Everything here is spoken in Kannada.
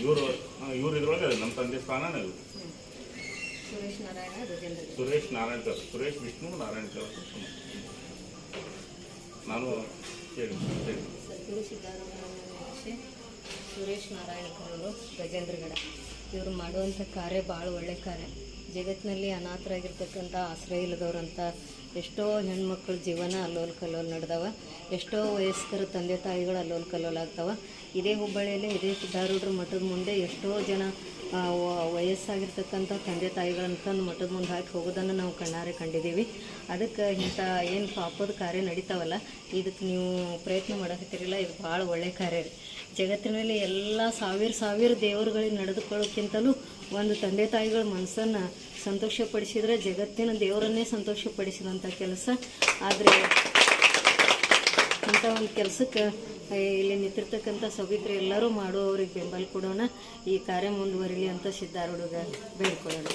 ಇವರು ಇವ್ರು ಇದ್ರೊಳಗೆ ನಮ್ಮ ತಂದೆ ಸ್ಥಾನ ಸುರೇಶ್ ನಾರಾಯಣ ಗಜೇಂದ್ರ ಸುರೇಶ್ ನಾರಾಯಣಕರ್ ಸುರೇಶ್ ವಿಷ್ಣು ಅಂತ ಸುಮ್ಮ. ನಾನು ಹೇಳಿ ಸದ್ಗುರು ಸುರೇಶ್ ನಾರಾಯಣಕರವರು ಗಜೇಂದ್ರಗಡ ಇವರು ಮಾಡುವಂಥ ಕಾರ್ಯ ಭಾಳ ಒಳ್ಳೆ ಕಾರ್ಯ. ಜಗತ್ತಿನಲ್ಲಿ ಅನಾಥರಾಗಿರ್ತಕ್ಕಂಥ ಆಶ್ರಯ ಇಲ್ಲದವ್ರಂಥ ಎಷ್ಟೋ ಹೆಣ್ಮಕ್ಳ ಜೀವನ ಅಲ್ಲೋಲ್ ಕಲ್ಲೋಲ್ ನಡೆದವ, ಎಷ್ಟೋ ವಯಸ್ಕರ ತಂದೆ ತಾಯಿಗಳು ಅಲ್ಲೋಲ್ ಕಲ್ಲೋಲ್ ಆಗ್ತಾವ. ಇದೇ ಹುಬ್ಬಳ್ಳಿಯಲ್ಲಿ ಇದೇ ಮಠದ ಮುಂದೆ ಎಷ್ಟೋ ಜನ ವಯಸ್ಸಾಗಿರ್ತಕ್ಕಂಥ ತಂದೆ ತಾಯಿಗಳನ್ನ ತಂದು ಮಠದ ಮುಂದೆ ಹಾಕಿ ಹೋಗೋದನ್ನು ನಾವು ಕಣ್ಣಾರೆ ಕಂಡಿದ್ದೀವಿ. ಅದಕ್ಕೆ ಇಂಥ ಏನು ಪಾಪದ ಕಾರ್ಯ ನಡೀತಾವಲ್ಲ ಇದಕ್ಕೆ ನೀವು ಪ್ರಯತ್ನ ಮಾಡಕತ್ತೀರಲ್ಲ ಇದು ಭಾಳ ಒಳ್ಳೆ ಕಾರ್ಯ ರೀ. ಜಗತ್ತಿನಲ್ಲಿ ಎಲ್ಲ ಸಾವಿರ ಸಾವಿರ ದೇವರುಗಳಿಗೆ ನಡೆದುಕೊಳ್ಳೋಕ್ಕಿಂತಲೂ ಒಂದು ತಂದೆ ತಾಯಿಗಳ ಮನಸ್ಸನ್ನು ಸಂತೋಷಪಡಿಸಿದ್ರೆ ಜಗತ್ತಿನ ದೇವರನ್ನೇ ಸಂತೋಷಪಡಿಸಿದಂಥ ಕೆಲಸ. ಆದರೆ ಅಂಥ ಒಂದು ಕೆಲಸಕ್ಕೆ ಇಲ್ಲಿ ನಿಂತಿರ್ತಕ್ಕಂಥ ಸಭಿಕರು ಎಲ್ಲರೂ ಮಾಡುವವ್ರಿಗೆ ಬೆಂಬಲ ಕೊಡೋಣ. ಈ ಕಾರ್ಯ ಮುಂದುವರಿಲಿ ಅಂತ ಸಿದ್ಧಾರೂಢಗ ಬೇಡ್ಕೊಳ್ಳೋಣ.